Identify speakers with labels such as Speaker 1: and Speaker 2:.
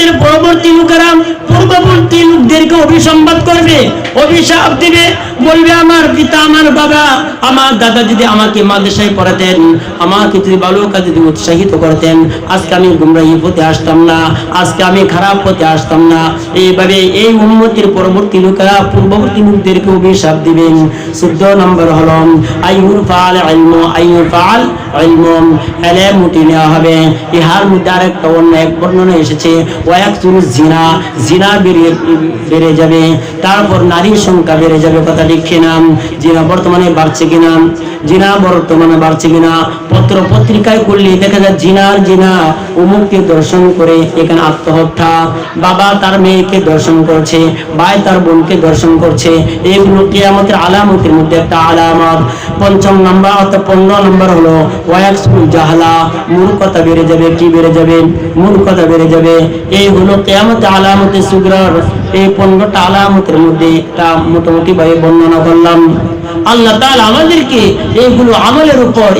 Speaker 1: উম্মতের পরবর্তী লোকেরা পূর্ববর্তী লোকদেরকে অভিসম্বাদ করবে অভিশাপ দিবে। বলবে আমার পিতা, আমার বাবা, আমার দাদা যদি আমাকে মাদ্রাসায় পড়াতেন, আমাকে যদি ভালো কাজে যদি উৎসাহিত করতেন, আজকে আমি গুমরাহি পথে আসতাম না, আজকে আমি খারাপ পথে আসতাম না। এইভাবে এই উন্মতির পরবর্তী লোকেরা পূর্ববর্তী লোকদেরকে অভিশাপ দিবেন। চোদ্দ নম্বর হল আইউর ফাল আইলম আইউর ফাল আইলম এলেম উঠে নেওয়া হবে। ইহার মধ্যে আরেকটা অন্য এক বর্ণনা এসেছে ওয়াক চুরুস জিনা। জিনা বেড়ে বেড়ে যাবে। তারপর নারীর সংখ্যা বেড়ে যাবে কথা ঠিক কিনা, জিনা বর্তমানে বাড়ছে কিনা, জিনা বর্তমানে বাড়ছে কিনা, পত্র পত্রিকায় করলে দেখা যায় জিনার জিনা অমুককে দর্শন করে এখানে আত্মহত্যা, বাবা তার মেয়েকে দর্শন করছে, ভাই তার বোনকে দর্শন করছে, এগুলো কিয়ামতের আলামতের মধ্যে একটা আলামত। পঞ্চম নম্বর অর্থাৎ পনেরো নম্বর হলো ওয়াক্সুল জাহালা, মূর্খতা বেড়ে যাবে, কি বেড়ে যাবে? মূর্খতা বেড়ে যাবে। এই হলো কেয়ামতে আলামতে সুগ্রার এই পনেরোটা আলামতের মধ্যে একটা মোটামুটি ভাবে বর্ণনা করলাম। আল্লাহ তাল আমাদেরকে এইগুলো আমলের উপর